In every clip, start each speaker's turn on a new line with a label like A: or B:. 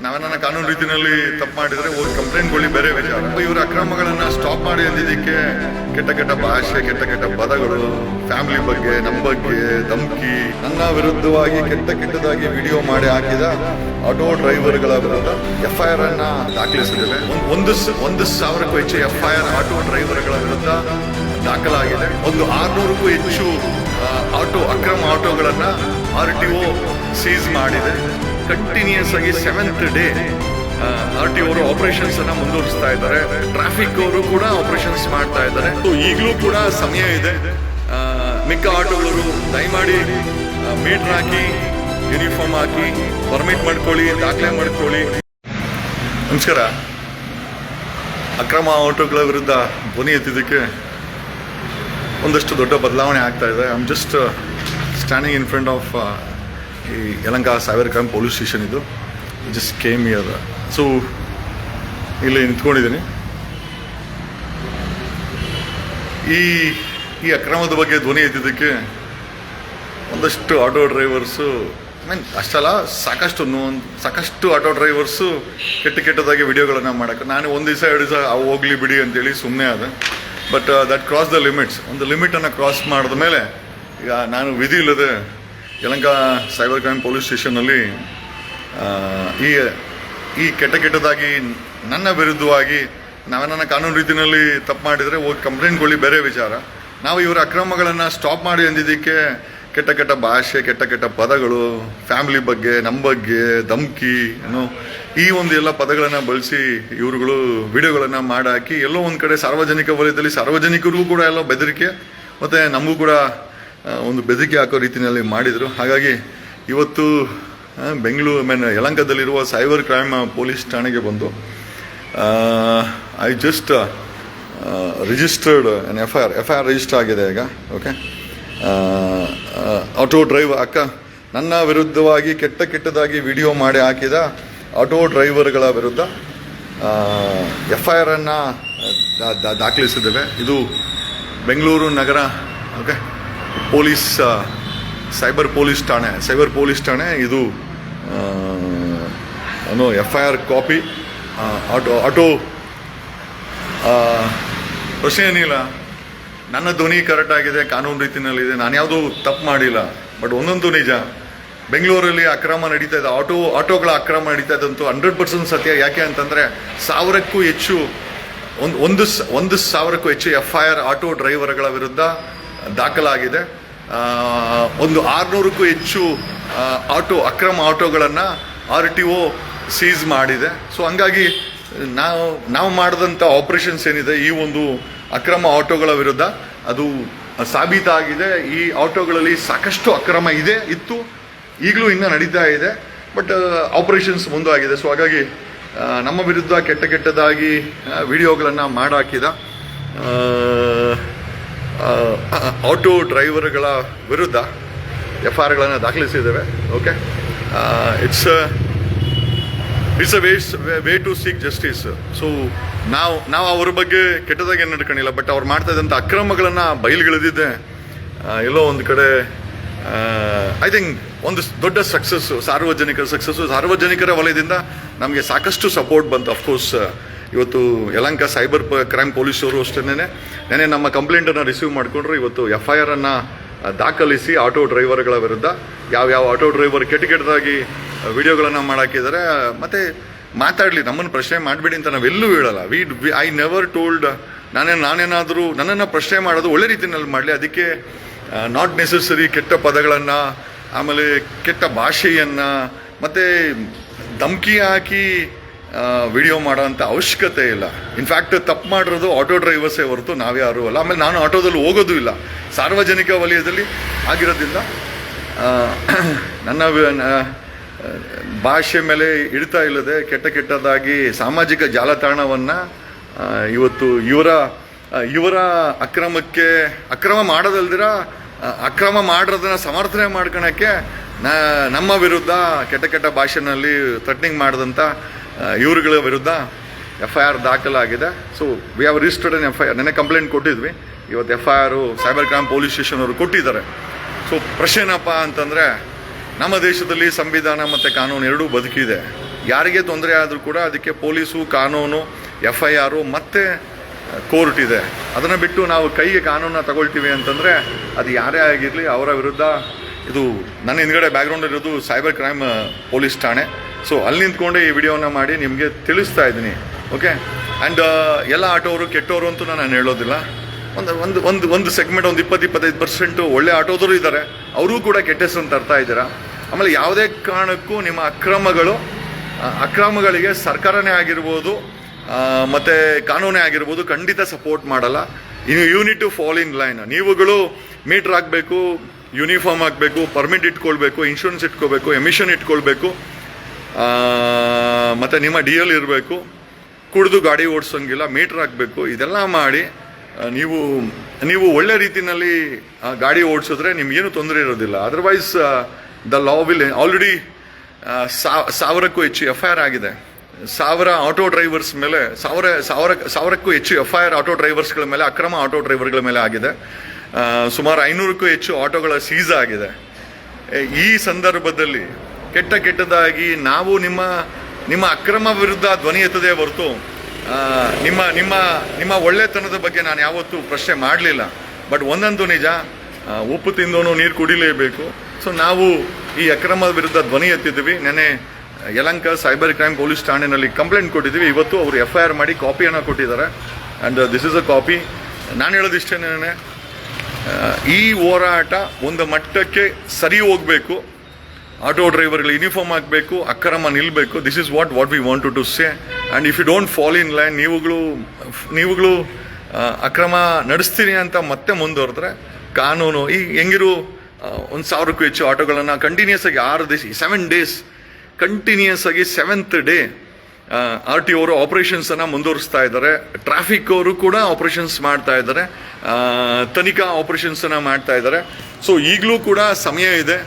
A: ನಾವೇನ ಕಾನೂನು ರೀತಿಯಲ್ಲಿ ತಪ್ಪು ಮಾಡಿದರೆ ಹೋಗಿ ಕಂಪ್ಲೇಂಟ್ ಕೊಳ್ಳಿ ಬೇರೆ ವಿಚಾರ. ಇವರ ಅಕ್ರಮಗಳನ್ನು ಸ್ಟಾಪ್ ಮಾಡಿ ಅಂದಿದ್ದಕ್ಕೆ ಕೆಟ್ಟ ಕೆಟ್ಟ ಭಾಷೆ, ಕೆಟ್ಟ ಕೆಟ್ಟ ಪದಗಳು ಫ್ಯಾಮಿಲಿ ಬಗ್ಗೆ ನಮ್ಮ ಬಗ್ಗೆ ಧಮ್ಕಿ, ನನ್ನ ವಿರುದ್ಧವಾಗಿ, ಕೆಟ್ಟ ಕೆಟ್ಟದಾಗಿ ವಿಡಿಯೋ ಮಾಡಿ ಹಾಕಿದ ಆಟೋ ಡ್ರೈವರ್ಗಳ ವಿರುದ್ಧ ಎಫ್ ಐ ಆರ್ ಅನ್ನ ದಾಖಲಿಸಿದ್ದೇವೆ. ಒಂದ್- ಒಂದು ಸಾವಿರಕ್ಕೂ ಹೆಚ್ಚು ಎಫ್ ಐ ಆರ್ ಆಟೋ ಡ್ರೈವರ್ಗಳ ವಿರುದ್ಧ ದಾಖಲಾಗಿದೆ. ಒಂದು ಆರ್ನೂರಕ್ಕೂ ಹೆಚ್ಚು ಆಟೋ ಅಕ್ರಮ ಆಟೋಗಳನ್ನು ಆರ್ ಟಿ ಒ ಸೀಸ್ ಮಾಡಿದೆ. ಕಂಟಿನ್ಯೂಸ್ ಆಗಿ ಸೆವೆಂತ್ ಡೇ ಆರ್ ಟಿ ಅವರು ಆಪರೇಷನ್ಸ್ ಅನ್ನ ಮುಂದುವರಿಸ್ತಾ ಇದ್ದಾರೆ. ಟ್ರಾಫಿಕ್ ಅವರು ಕೂಡ ಆಪರೇಷನ್ಸ್ ಮಾಡ್ತಾ ಇದ್ದಾರೆ. ಈಗಲೂ ಕೂಡ ಸಮಯ ಇದೆ. ಮಿಕ್ಕ ಆಟೋಗಳು ದಯಮಾಡಿ ಮೀಟರ್ ಹಾಕಿ ಯೂನಿಫಾರ್ಮ್ ಹಾಕಿ ಪರ್ಮಿಟ್ ಮಾಡ್ಕೊಳ್ಳಿ, ದಾಖಲೆ ಮಾಡ್ಕೊಳ್ಳಿ. ನಮಸ್ಕಾರ. ಅಕ್ರಮ ಆಟೋಗಳ ವಿರುದ್ಧ ಧ್ವನಿ ಎತ್ತಿದ್ದಕ್ಕೆ ಒಂದಷ್ಟು ದೊಡ್ಡ ಬದಲಾವಣೆ ಆಗ್ತಾ ಇದೆ. I am just standing in front of ಈ ಯಲಂಕ ಸಾವಿರ ಕ್ರೈಮ್ ಪೊಲೀಸ್ ಸ್ಟೇಷನ್ ಇದು. ಜಸ್ಟ್ ಕೇಮ್ ಇಯರ್ ಸೊ ಇಲ್ಲಿ ನಿಂತ್ಕೊಂಡಿದ್ದೀನಿ. ಈ ಈ ಅಕ್ರಮದ ಬಗ್ಗೆ ಧ್ವನಿ ಎತ್ತಿದ್ದಕ್ಕೆ ಒಂದಷ್ಟು ಆಟೋ ಡ್ರೈವರ್ಸು ಮೀನ್ ಅಷ್ಟಲ್ಲ, ಸಾಕಷ್ಟು ಸಾಕಷ್ಟು ಆಟೋ ಡ್ರೈವರ್ಸು ಕೆಟ್ಟ ಕೆಟ್ಟದಾಗಿ ವಿಡಿಯೋಗಳನ್ನು ಮಾಡೋಕ್ಕೆ. ನಾನು ಒಂದು ದಿವಸ, ಎರಡು ದಿವಸ ಅವು ಹೋಗ್ಲಿ ಬಿಡಿ ಅಂತೇಳಿ ಸುಮ್ಮನೆ ಆದ. But that cross the limits ಒಂದು ಲಿಮಿಟನ್ನು ಕ್ರಾಸ್ ಮಾಡಿದ ಮೇಲೆ, ಈಗ ನಾನು ವಿಧಿ ಇಲ್ಲದೆ ಯಲಂಕ ಸೈಬರ್ ಕ್ರೈಮ್ ಪೊಲೀಸ್ ಸ್ಟೇಷನ್ನಲ್ಲಿ ಈ ಈ ಕೆಟ್ಟ ಕೆಟ್ಟದಾಗಿ ನನ್ನ ವಿರುದ್ಧವಾಗಿ ನಾವೇನ ಕಾನೂನು ರೀತಿಯಲ್ಲಿ ತಪ್ಪು ಮಾಡಿದರೆ ಹೋಗಿ ಕಂಪ್ಲೇಂಟ್ ಕೊಡಿ ಬೇರೆ ವಿಚಾರ. ನಾವು ಇವರ ಅಕ್ರಮಗಳನ್ನು ಸ್ಟಾಪ್ ಮಾಡಿ ಅಂದಿದ್ದಕ್ಕೆ ಕೆಟ್ಟ ಕೆಟ್ಟ ಭಾಷೆ, ಕೆಟ್ಟ ಕೆಟ್ಟ ಪದಗಳು ಫ್ಯಾಮಿಲಿ ಬಗ್ಗೆ ನಮ್ಮ ಬಗ್ಗೆ, ಧಮ್ಕಿ, ಏನೋ ಈ ಒಂದು ಎಲ್ಲ ಪದಗಳನ್ನು ಬಳಸಿ ಇವರುಗಳು ವಿಡಿಯೋಗಳನ್ನು ಮಾಡಾಕಿ ಎಲ್ಲೋ ಒಂದು ಕಡೆ ಸಾರ್ವಜನಿಕ ವಲಯದಲ್ಲಿ ಸಾರ್ವಜನಿಕರಿಗೂ ಕೂಡ ಎಲ್ಲ ಬೆದರಿಕೆ, ಮತ್ತು ನಮಗೂ ಕೂಡ ಒಂದು ಬೆದರಿಕೆ ಹಾಕೋ ರೀತಿಯಲ್ಲಿ ಮಾಡಿದರು. ಹಾಗಾಗಿ ಇವತ್ತು ಬೆಂಗಳೂರು ಮೀನ್ ಯಲಂಕದಲ್ಲಿರುವ ಸೈಬರ್ ಕ್ರೈಮ್ ಪೊಲೀಸ್ ಠಾಣೆಗೆ ಬಂದು I just registered an F I R F I R register ಆಗಿದೆ ಈಗ ಓಕೆ ಆಟೋ ಡ್ರೈವ್ ಅಕ್ಕ, ನನ್ನ ವಿರುದ್ಧವಾಗಿ ಕೆಟ್ಟ ಕೆಟ್ಟದಾಗಿ ವಿಡಿಯೋ ಮಾಡಿ ಹಾಕಿದ ಆಟೋ ಡ್ರೈವರ್ಗಳ ವಿರುದ್ಧ ಎಫ್ ಐ ಆರನ್ನು ದಾಖಲಿಸಿದ್ದೇವೆ. ಇದು ಬೆಂಗಳೂರು ನಗರ ಓಕೆ ಪೊಲೀಸ್ ಸೈಬರ್ ಪೊಲೀಸ್ ಠಾಣೆ. ಸೈಬರ್ ಪೊಲೀಸ್ ಠಾಣೆ ಇದು ಏನು F I R copy auto auto ಪ್ರಶ್ನೆ ಏನಿಲ್ಲ. ನನ್ನ ಧ್ವನಿ ಕರೆಕ್ಟ್ ಆಗಿದೆ, ಕಾನೂನು ರೀತಿನಲ್ಲಿದೆ ನಾನು ಯಾವುದು ತಪ್ಪು ಮಾಡಿಲ್ಲ. ಬಟ್ ಒಂದೊಂದು ನಿಜ, ಬೆಂಗಳೂರಲ್ಲಿ ಅಕ್ರಮ ನಡೀತಾ ಇದೆ, ಆಟೋ, ಆಟೋಗಳ ಅಕ್ರಮ ನಡೀತಾ ಇದ್ದಂತೂ ಹಂಡ್ರೆಡ್ ಪರ್ಸೆಂಟ್ ಸತ್ಯ. ಯಾಕೆ ಅಂತಂದರೆ, ಸಾವಿರಕ್ಕೂ ಹೆಚ್ಚು, ಒಂದು ಒಂದು ಒಂದು ಸಾವಿರಕ್ಕೂ ಹೆಚ್ಚು ಎಫ್ ಐ ಆರ್ ಆಟೋ ಡ್ರೈವರ್ಗಳ ವಿರುದ್ಧ ದಾಖಲಾಗಿದೆ. ಒಂದು ಆರುನೂರಕ್ಕೂ ಹೆಚ್ಚು ಆಟೋ, ಅಕ್ರಮ ಆಟೋಗಳನ್ನು ಆರ್ ಟಿ ಒ ಸೀಸ್ ಮಾಡಿದೆ. ಸೊ, ಹಂಗಾಗಿ ನಾವು ನಾವು ಮಾಡಿದಂಥ ಆಪರೇಷನ್ಸ್ ಏನಿದೆ, ಈ ಒಂದು ಅಕ್ರಮ ಆಟೋಗಳ ವಿರುದ್ಧ ಅದು ಸಾಬೀತಾಗಿದೆ. ಈ ಆಟೋಗಳಲ್ಲಿ ಸಾಕಷ್ಟು ಅಕ್ರಮ ಇದೆ, ಇತ್ತು. ಈಗಲೂ ಇನ್ನೂ ನಡೀತಾ ಇದೆ. ಬಟ್, ಆಪರೇಷನ್ಸ್ ಮುಂದಾಗಿದೆ. ಸೊ, ಹಾಗಾಗಿ ನಮ್ಮ ವಿರುದ್ಧ ಕೆಟ್ಟ ಕೆಟ್ಟದಾಗಿ ವಿಡಿಯೋಗಳನ್ನು ಮಾಡಾಕಿದ. ಆಟೋ ಡ್ರೈವರ್ಗಳ ವಿರುದ್ಧ ಎಫ್ ಆರ್ಗಳನ್ನು ದಾಖಲಿಸಿದ್ದೇವೆ okay it's it's a ways way to seek justice so ನಾವು ನಾವು ಅವ್ರ ಬಗ್ಗೆ ಕೆಟ್ಟದಾಗಿ ಏನು ನಡ್ಕೊಂಡಿಲ್ಲ ಬಟ್ ಅವ್ರು ಮಾಡ್ತಾ ಇದ್ದಂಥ ಅಕ್ರಮಗಳನ್ನು ಬಯಲುಗಿಳಿದಿದ್ದೆ. ಎಲ್ಲೋ ಒಂದು ಕಡೆ ಐ ಥಿಂಕ್ ಒಂದು ದೊಡ್ಡ ಸಕ್ಸಸ್ಸು ಸಾರ್ವಜನಿಕರ ಸಕ್ಸಸ್ಸು ಸಾರ್ವಜನಿಕರ ವಲಯದಿಂದ ನಮಗೆ ಸಾಕಷ್ಟು ಸಪೋರ್ಟ್ ಬಂತು. ಅಫ್ಕೋರ್ಸ್ ಇವತ್ತು ಯಲಂಕ ಸೈಬರ್ ಕ್ರೈಮ್ ಪೊಲೀಸರು ಅಷ್ಟೇ ನೆನೆ ನಮ್ಮ ಕಂಪ್ಲೇಂಟನ್ನು ರಿಸೀವ್ ಮಾಡಿಕೊಂಡ್ರು. ಇವತ್ತು ಎಫ್ ಐ ಆರನ್ನು ದಾಖಲಿಸಿ ಆಟೋ ಡ್ರೈವರ್ಗಳ ವಿರುದ್ಧ ಯಾವ್ಯಾವ ಆಟೋ ಡ್ರೈವರ್ ಕೆಟ್ಟ ಕೆಟ್ಟದಾಗಿ ವಿಡಿಯೋಗಳನ್ನು ಮಾಡಾಕಿದ್ದಾರೆ. ಮತ್ತು ಮಾತಾಡಲಿ, ನಮ್ಮನ್ನು ಪ್ರಶ್ನೆ ಮಾಡಬೇಡಿ ಅಂತ ನಾವೆಲ್ಲೂ ಹೇಳಲ್ಲ. ವಿ ಐ ನೆವರ್ ಟೋಲ್ಡ್, ನಾನೇ, ನಾನೇನಾದರೂ ನನ್ನನ್ನು ಪ್ರಶ್ನೆ ಮಾಡೋದು ಒಳ್ಳೆ ರೀತಿಯಲ್ಲಿ ಮಾಡಲಿ. ಅದಕ್ಕೆ ನಾಟ್ ನೆಸೆಸರಿ ಕೆಟ್ಟ ಪದಗಳನ್ನು, ಆಮೇಲೆ ಕೆಟ್ಟ ಭಾಷೆಯನ್ನು, ಮತ್ತು ಧಮ್ಕಿ ಹಾಕಿ ವಿಡಿಯೋ ಮಾಡೋಂಥ ಅವಶ್ಯಕತೆ ಇಲ್ಲ. ಇನ್ಫ್ಯಾಕ್ಟ್ ತಪ್ಪು ಮಾಡಿರೋದು ಆಟೋ ಡ್ರೈವರ್ಸೇ ಹೊರತು ನಾವ್ಯಾರು ಅಲ್ಲ. ಆಮೇಲೆ ನಾನು ಆಟೋದಲ್ಲಿ ಹೋಗೋದು ಇಲ್ಲ. ಸಾರ್ವಜನಿಕ ವಲಯದಲ್ಲಿ ಆಗಿರೋದ್ರಿಂದ ನನ್ನ ಭಾಷೆ ಮೇಲೆ ಇಡ್ತಾ ಇಲ್ಲದೆ ಕೆಟ್ಟ ಕೆಟ್ಟದಾಗಿ ಸಾಮಾಜಿಕ ಜಾಲತಾಣವನ್ನು ಇವತ್ತು ಇವರ ಇವರ ಅಕ್ರಮಕ್ಕೆ, ಅಕ್ರಮ ಮಾಡೋದಲ್ದಿರ ಅಕ್ರಮ ಮಾಡಿರೋದನ್ನ ಸಮರ್ಥನೆ ಮಾಡ್ಕೊಳಕ್ಕೆ ನಮ್ಮ ವಿರುದ್ಧ ಕೆಟ್ಟ ಕೆಟ್ಟ ಭಾಷೆನಲ್ಲಿ ಥ್ರೆಟ್ನಿಂಗ್ ಮಾಡಿದಂಥ ಇವರುಗಳ ವಿರುದ್ಧ ಎಫ್ ಐ ಆರ್ ದಾಖಲಾಗಿದೆ. So we have registered an F I R ನೆನೆ ಕಂಪ್ಲೇಂಟ್ ಕೊಟ್ಟಿದ್ವಿ. ಇವತ್ತು F I R cyber crime police station ಅವರು ಕೊಟ್ಟಿದ್ದಾರೆ. ಸೊ ಪ್ರಶ್ನೆ ಏನಪ್ಪ ಅಂತಂದರೆ, ನಮ್ಮ ದೇಶದಲ್ಲಿ ಸಂವಿಧಾನ ಮತ್ತು ಕಾನೂನು ಎರಡೂ ಬದುಕಿದೆ. ಯಾರಿಗೆ ತೊಂದರೆ ಆದರೂ ಕೂಡ ಅದಕ್ಕೆ ಪೊಲೀಸು, ಕಾನೂನು ಎಫ್ ಐ ಆರು ಮತ್ತು ಕೋರ್ಟ್ ಇದೆ. ಅದನ್ನು ಬಿಟ್ಟು ನಾವು ಕೈಗೆ ಕಾನೂನನ್ನ ತಗೊಳ್ತೀವಿ ಅಂತಂದರೆ, ಅದು ಯಾರೇ ಆಗಿರಲಿ, ಅವರ ವಿರುದ್ಧ ಇದು ನನ್ನ ಹಿಂದ್ಗಡೆ ಬ್ಯಾಕ್ಗ್ರೌಂಡ್ ಇರೋದು ಸೈಬರ್ ಕ್ರೈಮ್ ಪೊಲೀಸ್ ಠಾಣೆ. ಸೊ ಅಲ್ಲಿ ನಿಂತ್ಕೊಂಡೆ ಈ ವಿಡಿಯೋನ ಮಾಡಿ ನಿಮಗೆ ತಿಳಿಸ್ತಾ ಇದ್ದೀನಿ. ಓಕೆ ಆ್ಯಂಡ್ ಎಲ್ಲ ಆಟೋರು ಕೆಟ್ಟವರು ಅಂತೂ ನಾನು ಹೇಳೋದಿಲ್ಲ. ಒಂದು ಒಂದು ಒಂದು ಒಂದು ಸೆಗ್ಮೆಂಟ್ ಒಂದು ಇಪ್ಪತ್ತು, ಇಪ್ಪತ್ತೈದು ಪರ್ಸೆಂಟು ಒಳ್ಳೆ ಆಟೋದರು ಇದ್ದಾರೆ ಅವರೂ ಕೂಡ ಕೆಟ್ಟ ಅಂತ ತರ್ತಾ ಇದ್ದೀರಾ? ಆಮೇಲೆ ಯಾವುದೇ ಕಾರಣಕ್ಕೂ ನಿಮ್ಮ ಅಕ್ರಮಗಳು ಅಕ್ರಮಗಳಿಗೆ ಸರ್ಕಾರನೇ ಆಗಿರ್ಬೋದು ಮತ್ತು ಕಾನೂನೇ ಆಗಿರ್ಬೋದು ಖಂಡಿತ ಸಪೋರ್ಟ್ ಮಾಡಲ್ಲ. ಇನ್ನು you need to follow in line ನೀವುಗಳು ಮೀಟರ್ ಆಗಬೇಕು ಯೂನಿಫಾರ್ಮ್ ಆಗಬೇಕು ಪರ್ಮಿಟ್ ಇಟ್ಕೊಳ್ಬೇಕು ಇನ್ಶೂರೆನ್ಸ್ ಇಟ್ಕೋಬೇಕು ಎಮಿಷನ್ ಇಟ್ಕೊಳ್ಬೇಕು. ಮತ್ತೆ ನಿಮ್ಮ ಡಿ ಎಲ್ ಇರಬೇಕು, ಕುಡಿದು ಗಾಡಿ ಓಡಿಸೋಂಗಿಲ್ಲ, ಮೀಟ್ರ್ ಹಾಕಬೇಕು, ಇದೆಲ್ಲ ಮಾಡಿ ನೀವು ನೀವು ಒಳ್ಳೆ ರೀತಿಯಲ್ಲಿ ಗಾಡಿ ಓಡಿಸಿದ್ರೆ ನಿಮಗೇನು ತೊಂದರೆ ಇರೋದಿಲ್ಲ. Otherwise the law will already ಸಾವಿರಕ್ಕೂ ಹೆಚ್ಚು ಎಫ್ ಐ ಆರ್ ಆಗಿದೆ. ಸಾವಿರ ಆಟೋ ಡ್ರೈವರ್ಸ್ ಮೇಲೆ, ಸಾವಿರ ಸಾವಿರ, ಸಾವಿರಕ್ಕೂ ಹೆಚ್ಚು ಎಫ್ ಐ ಆರ್ ಆಟೋ ಡ್ರೈವರ್ಸ್ಗಳ ಮೇಲೆ, ಅಕ್ರಮ ಆಟೋ ಡ್ರೈವರ್ಗಳ ಮೇಲೆ ಆಗಿದೆ. ಸುಮಾರು ಐನೂರಕ್ಕೂ ಹೆಚ್ಚು ಆಟೋಗಳ ಸೀಸ್ ಆಗಿದೆ. ಈ ಸಂದರ್ಭದಲ್ಲಿ ಕೆಟ್ಟ ಕೆಟ್ಟದಾಗಿ ನಾವು ನಿಮ್ಮ ನಿಮ್ಮ ಅಕ್ರಮ ವಿರುದ್ಧ ಧ್ವನಿ ಎತ್ತದೆ ಹೊರತು ನಿಮ್ಮ ನಿಮ್ಮ ನಿಮ್ಮ ಒಳ್ಳೆತನದ ಬಗ್ಗೆ ನಾನು ಯಾವತ್ತೂ ಪ್ರಶ್ನೆ ಮಾಡಲಿಲ್ಲ. ಬಟ್ ಒಂದೊಂದು ನಿಜ ಉಪ್ಪು ತಿಂದೋನು ನೀರು ಕುಡಿಲೇಬೇಕು. ಸೊ ನಾವು ಈ ಅಕ್ರಮ ವಿರುದ್ಧ ಧ್ವನಿ ಎತ್ತಿದ್ದೀವಿ. ನೆನೆ ಯಲಂಕ ಸೈಬರ್ ಕ್ರೈಮ್ ಪೊಲೀಸ್ ಠಾಣೆಯಲ್ಲಿ ಕಂಪ್ಲೇಂಟ್ ಕೊಟ್ಟಿದ್ದೀವಿ. ಇವತ್ತು ಅವರು ಎಫ್ ಐ ಆರ್ ಮಾಡಿ ಕಾಪಿಯನ್ನು ಕೊಟ್ಟಿದ್ದಾರೆ. And this is a copy ನಾನು ಹೇಳೋದಿಷ್ಟೇನೆ ಈ ಹೋರಾಟ ಒಂದು ಮಟ್ಟಕ್ಕೆ ಸರಿ ಹೋಗಬೇಕು. ಆಟೋ ಡ್ರೈವರ್ಗಳು ಯೂನಿಫಾರ್ಮ್ ಹಾಕಬೇಕು, ಅಕ್ರಮ ನಿಲ್ಲಬೇಕು this is what what we want to to say and if you don't follow in line ನೀವುಗಳು ನೀವುಗಳು ಅಕ್ರಮ ನಡೆಸ್ತೀನಿ ಅಂತ ಮತ್ತೆ ಮುಂದುವರೆದ್ರೆ ಕಾನೂನು. ಈ ಹೆಂಗಿರು ಒಂದು ಸಾವಿರಕ್ಕೂ ಹೆಚ್ಚು ಆಟೋಗಳನ್ನು ಕಂಟಿನ್ಯೂಸ್ ಆಗಿ ಆರು ದಿವಸ ಸೆವೆನ್ ಡೇಸ್ ಕಂಟಿನ್ಯೂಸ್ ಆಗಿ ಸೆವೆಂತ್ ಡೇ ಆರ್ ಟಿ ಅವರು ಆಪರೇಷನ್ಸ್ ಅನ್ನ ಮುಂದುವರಿಸ್ತಾ ಇದ್ದಾರೆ. ಟ್ರಾಫಿಕ್ ಅವರು ಕೂಡ ಆಪರೇಷನ್ಸ್ ಮಾಡ್ತಾ ಇದ್ದಾರೆ. ತನಿಖಾ ಆಪರೇಷನ್ಸ್ ಅನ್ನ ಮಾಡ್ತಾ ಇದ್ದಾರೆ. ಸೊ ಈಗಲೂ ಕೂಡ ಸಮಯ ಇದೆ.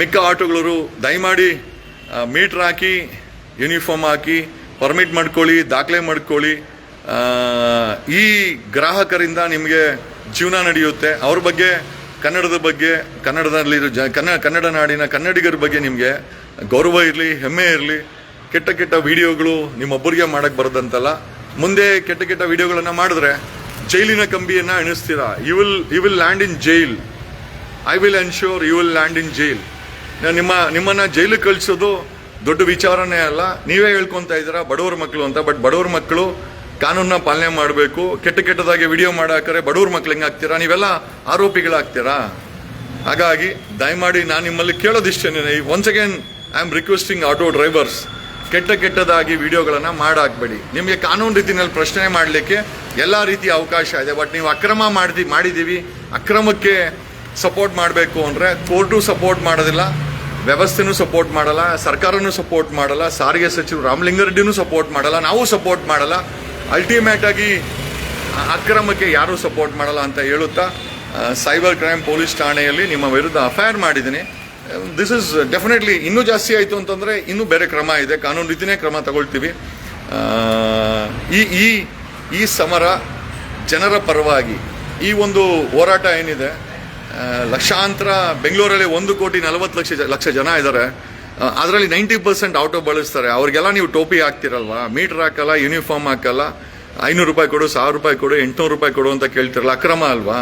A: ಮಿಕ್ಕ ಆಟೋಗಳವರು ದಯಮಾಡಿ ಮೀಟ್ರ್ ಹಾಕಿ, ಯೂನಿಫಾರ್ಮ್ ಹಾಕಿ, ಪರ್ಮಿಟ್ ಮಾಡ್ಕೊಳ್ಳಿ, ದಾಖಲೆ ಮಾಡ್ಕೊಳ್ಳಿ. ಈ ಗ್ರಾಹಕರಿಂದ ನಿಮಗೆ ಜೀವನ ನಡೆಯುತ್ತೆ. ಅವ್ರ ಬಗ್ಗೆ, ಕನ್ನಡದ ಬಗ್ಗೆ ಕನ್ನಡದಲ್ಲಿರೋ ಜ ಕನ್ನಡ ಕನ್ನಡ ನಾಡಿನ ಕನ್ನಡಿಗರ ಬಗ್ಗೆ ನಿಮಗೆ ಗೌರವ ಇರಲಿ, ಹೆಮ್ಮೆ ಇರಲಿ. ಕೆಟ್ಟ ಕೆಟ್ಟ ವಿಡಿಯೋಗಳು ನಿಮ್ಮೊಬ್ಬರಿಗೆ ಮಾಡಕ್ಕೆ ಬರೋದಂತಲ್ಲ. ಮುಂದೆ ಕೆಟ್ಟ ಕೆಟ್ಟ ವಿಡಿಯೋಗಳನ್ನು ಮಾಡಿದ್ರೆ ಜೈಲಿನ ಕಂಬಿಯನ್ನು ಎಣಿಸ್ತೀರಾ? You will you will land in jail I will ensure you will land in jail ನಿಮ್ಮ, ನಿಮ್ಮನ್ನು ಜೈಲಿಗೆ ಕಳಿಸೋದು ದೊಡ್ಡ ವಿಚಾರನೇ ಅಲ್ಲ. ನೀವೇ ಹೇಳ್ಕೊತಾ ಇದ್ದೀರಾ, ಬಡವ್ರ ಮಕ್ಕಳು ಅಂತ. ಬಟ್ ಬಡವ್ರ ಮಕ್ಕಳು ಕಾನೂನನ್ನ ಪಾಲನೆ ಮಾಡಬೇಕು. ಕೆಟ್ಟ ಕೆಟ್ಟದಾಗಿ ವಿಡಿಯೋ ಮಾಡಾಕರೆ ಬಡವ್ರ ಮಕ್ಳು ಹೆಂಗೆ ಆಗ್ತೀರಾ? ನೀವೆಲ್ಲ ಆರೋಪಿಗಳಾಗ್ತೀರಾ? ಹಾಗಾಗಿ ದಯಮಾಡಿ ನಾನು ನಿಮ್ಮಲ್ಲಿ ಕೇಳೋದಿಷ್ಟೇನೆ. Once again I am requesting auto drivers ಕೆಟ್ಟ ಕೆಟ್ಟದಾಗಿ ವಿಡಿಯೋಗಳನ್ನು ಮಾಡಾಕ್ಬೇಡಿ. ನಿಮಗೆ ಕಾನೂನು ರೀತಿಯಲ್ಲಿ ಪ್ರಶ್ನೆ ಮಾಡಲಿಕ್ಕೆ ಎಲ್ಲ ರೀತಿಯ ಅವಕಾಶ ಇದೆ. ಬಟ್ ನೀವು ಅಕ್ರಮ ಮಾಡ್ದಿ, ಮಾಡಿದ್ದೀವಿ. ಅಕ್ರಮಕ್ಕೆ ಸಪೋರ್ಟ್ ಮಾಡಬೇಕು ಅಂದರೆ ಕೋರ್ಟು ಸಪೋರ್ಟ್ ಮಾಡೋದಿಲ್ಲ, ವ್ಯವಸ್ಥೆನೂ ಸಪೋರ್ಟ್ ಮಾಡಲ್ಲ, ಸರ್ಕಾರನೂ ಸಪೋರ್ಟ್ ಮಾಡಲ್ಲ, ಸಾರಿಗೆ ಸಚಿವರು ರಾಮಲಿಂಗಾರೆಡ್ಡಿನೂ ಸಪೋರ್ಟ್ ಮಾಡಲ್ಲ, ನಾವು ಸಪೋರ್ಟ್ ಮಾಡಲ್ಲ ಅಲ್ಟಿಮೇಟ್ ಆಗಿ ಅಕ್ರಮಕ್ಕೆ ಯಾರೂ ಸಪೋರ್ಟ್ ಮಾಡಲ್ಲ ಅಂತ ಹೇಳುತ್ತಾ ಸೈಬರ್ ಕ್ರೈಮ್ ಪೊಲೀಸ್ ಠಾಣೆಯಲ್ಲಿ ನಿಮ್ಮ ವಿರುದ್ಧ ಅಫೈರ್ ಮಾಡಿದ್ದೀನಿ. ದಿಸ್ ಇಸ್ ಡೆಫಿನೆಟ್ಲಿ ಇನ್ನೂ ಜಾಸ್ತಿ ಆಯಿತು ಅಂತಂದರೆ ಇನ್ನೂ ಬೇರೆ ಕ್ರಮ ಇದೆ, ಕಾನೂನು ರೀತಿಯೇ ಕ್ರಮ ತಗೊಳ್ತೀವಿ. ಈ ಈ ಈ ಸಮರ ಜನರ ಪರವಾಗಿ ಈ ಒಂದು ಹೋರಾಟ ಏನಿದೆ ಲಕ್ಷಾಂತರ ಬೆಂಗಳೂರಲ್ಲಿ ಒಂದು ಕೋಟಿ ನಲವತ್ತು ಲಕ್ಷ ಲಕ್ಷ ಜನ ಇದ್ದಾರೆ. ಅದರಲ್ಲಿ ನೈಂಟಿ ಪರ್ಸೆಂಟ್ ಆಟೋ ಬಳಸ್ತಾರೆ. ಅವ್ರಿಗೆಲ್ಲ ನೀವು ಟೋಪಿ ಹಾಕ್ತಿರಲ್ವ? ಮೀಟರ್ ಹಾಕಲ್ಲ ಯೂನಿಫಾರ್ಮ್ ಹಾಕಲ್ಲ, ಐನೂರು ರೂಪಾಯಿ ಕೊಡು, ಸಾವಿರ ರೂಪಾಯಿ ಕೊಡು, ಎಂಟುನೂರು ರೂಪಾಯಿ ಕೊಡು ಅಂತ ಕೇಳ್ತಿರಲ್ಲ, ಅಕ್ರಮ ಅಲ್ವಾ?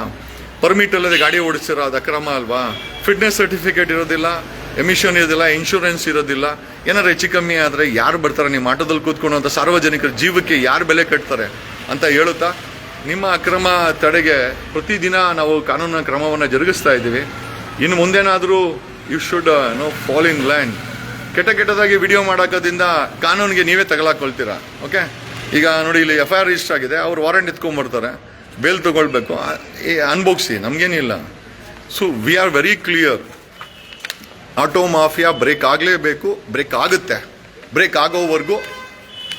A: ಪರ್ಮಿಟ್ ಅಲ್ಲದೆ ಗಾಡಿ ಓಡಿಸ್ತಿರೋ ಅದು ಅಕ್ರಮ ಅಲ್ವಾ? ಫಿಟ್ನೆಸ್ ಸರ್ಟಿಫಿಕೇಟ್ ಇರೋದಿಲ್ಲ ಎಮಿಷನ್ ಇರೋದಿಲ್ಲ ಇನ್ಶೂರೆನ್ಸ್ ಇರೋದಿಲ್ಲ. ಏನಾದ್ರು ಹೆಚ್ಚು ಕಮ್ಮಿ ಆದರೆ ಯಾರು ಬರ್ತಾರೆ? ನಿಮ್ಮ ಆಟೋದಲ್ಲಿ ಕೂತ್ಕೊಂಡು ಅಂತ ಸಾರ್ವಜನಿಕರ ಜೀವಕ್ಕೆ ಯಾರು ಬೆಲೆ ಕಟ್ತಾರೆ ಅಂತ ಹೇಳುತ್ತಾ ನಿಮ್ಮ ಅಕ್ರಮ ತಡೆಗೆ ಪ್ರತಿದಿನ ನಾವು ಕಾನೂನಿನ ಕ್ರಮವನ್ನು ಜರುಗಿಸ್ತಾ ಇದ್ದೀವಿ. ಇನ್ನು ಮುಂದೇನಾದರೂ you should no fall in land ಕೆಟ್ಟ ಕೆಟ್ಟದಾಗಿ ವಿಡಿಯೋ ಮಾಡೋಕೋದ್ರಿಂದ ಕಾನೂನಿಗೆ ನೀವೇ ತಗಲಾಕೊಳ್ತೀರಾ? ಓಕೆ ಈಗ ನೋಡಿ, ಇಲ್ಲಿ ಎಫ್ ಐ ಆರ್ ರಿಜಿಸ್ಟರ್ ಆಗಿದೆ. ಅವ್ರು ವಾರಂಟ್ ಎತ್ಕೊಂಡ್ಬರ್ತಾರೆ. ಬೇಲ್ ತೊಗೊಳ್ಬೇಕು. ಅನ್ಬೋಗ್ಸಿ ನಮಗೇನಿಲ್ಲ. So we are very clear auto mafia break ಆಗಲೇಬೇಕು. ಬ್ರೇಕ್ ಆಗುತ್ತೆ. ಬ್ರೇಕ್ ಆಗೋವರೆಗೂ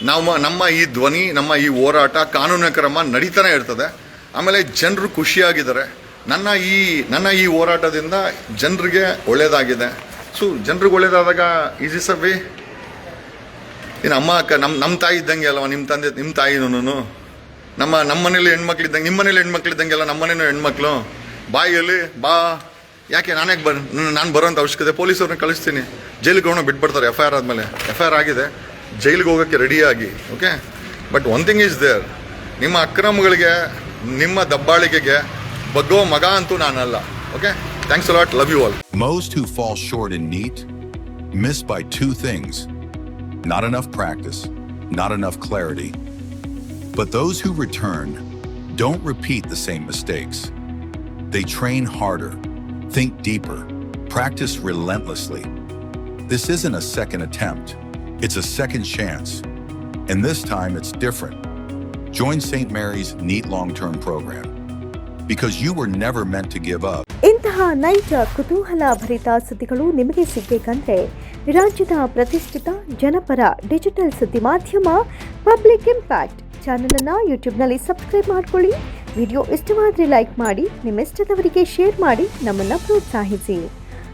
A: ನಾವು ನಮ್ಮ ಈ ಧ್ವನಿ, ನಮ್ಮ ಈ ಹೋರಾಟ ಕಾನೂನಿನ ಕ್ರಮ ನಡೀತಾನೆ ಇರ್ತದೆ. ಆಮೇಲೆ ಜನರು ಖುಷಿಯಾಗಿದ್ದಾರೆ. ನನ್ನ ಈ ನನ್ನ ಈ ಹೋರಾಟದಿಂದ ಜನರಿಗೆ ಒಳ್ಳೆಯದಾಗಿದೆ ಸೊ, ಜನರಿಗೆ ಒಳ್ಳೇದಾದಾಗ ಈಸಿ ಸರ್ ವೇ ಇನ್ನು ಅಮ್ಮ, ಅಕ್ಕ ನಮ್ಮ ನಮ್ಮ ತಾಯಿ ಇದ್ದಂಗೆ ಅಲ್ವಾ? ನಿಮ್ಮ ತಂದೆ ನಿಮ್ಮ ತಾಯಿನೂ ನಮ್ಮ ನಮ್ಮ ಮನೇಲಿ ಹೆಣ್ಮಕ್ಳು ಇದ್ದಂಗೆ, ನಿಮ್ಮ ಮನೇಲಿ ಹೆಣ್ಮಕ್ಳು ಇದ್ದಂಗೆಲ್ಲ ನಮ್ಮ ಮನೇನೂ ಹೆಣ್ಮಕ್ಳು? ಬಾಯಲ್ಲಿ, ಬಾ. ಯಾಕೆ, ನಾನೇ ಬರ್, ನಾನು ಬರೋಂಥ ಅವಶ್ಯಕತೆ, ಪೊಲೀಸವ್ರನ್ನ ಕಳಿಸ್ತೀನಿ. ಜೈಲಿಗೆ ಹೋಗೋಣ, ಬಿಟ್ಬಿಡ್ತಾರೆ, ಎಫ್ ಐ ಆರ್ ಆದಮೇಲೆ. ಎಫ್ ಐ ಆರ್ ಆಗಿದೆ. ಜೈಲಿಗೆ ಹೋಗೋಕ್ಕೆ ರೆಡಿಯಾಗಿ okay but one thing is there ನಿಮ್ಮ ಅಕ್ರಮಗಳಿಗೆ ನಿಮ್ಮ ದಬ್ಬಾಳಿಕೆಗೆ ಬಗ್ಗೋ ಮಗ ಅಂತೂ ನಾನಲ್ಲ okay thanks lot love you all
B: Most who fall short in NEAT miss by two things not enough practice, not enough clarity. But those who return don't repeat the same mistakes. They train harder, think deeper, practice relentlessly. This isn't a second attempt, It's a second chance. And this time it's different. Join St. Mary's NEAT long term program because you were never meant to give up.
C: ಇಂತಹ ನೈಜ, ಕುತೂಹಲ ಭರಿತ ಸುದ್ದಿಗಳು ನಿಮಗೆ ಸಿಗಬೇಕಂದ್ರೆ ರಾಜ್ಯದ ಪ್ರತಿಷ್ಠಿತ, ಜನಪರ, digital ಸುದ್ದಿ ಮಾಧ್ಯಮ, ಪಬ್ಲಿಕ್ ಇಂಪ್ಯಾಕ್ಟ್ ಚಾನೆಲ್ ಅನ್ನ ಯೂಟ್ಯೂಬ್ನಲ್ಲಿ ಸಬ್ಸ್ಕ್ರೈಬ್ ಮಾಡ್ಕೊಳ್ಳಿ ವಿಡಿಯೋ ಇಷ್ಟವಾದರೆ ಲೈಕ್ ಮಾಡಿ, ನಿಮ್ಮಿಷ್ಟದವರಿಗೆ ಶೇರ್ ಮಾಡಿ, ನಮ್ಮನ್ನ ಪ್ರೋತ್ಸಾಹಿಸಿ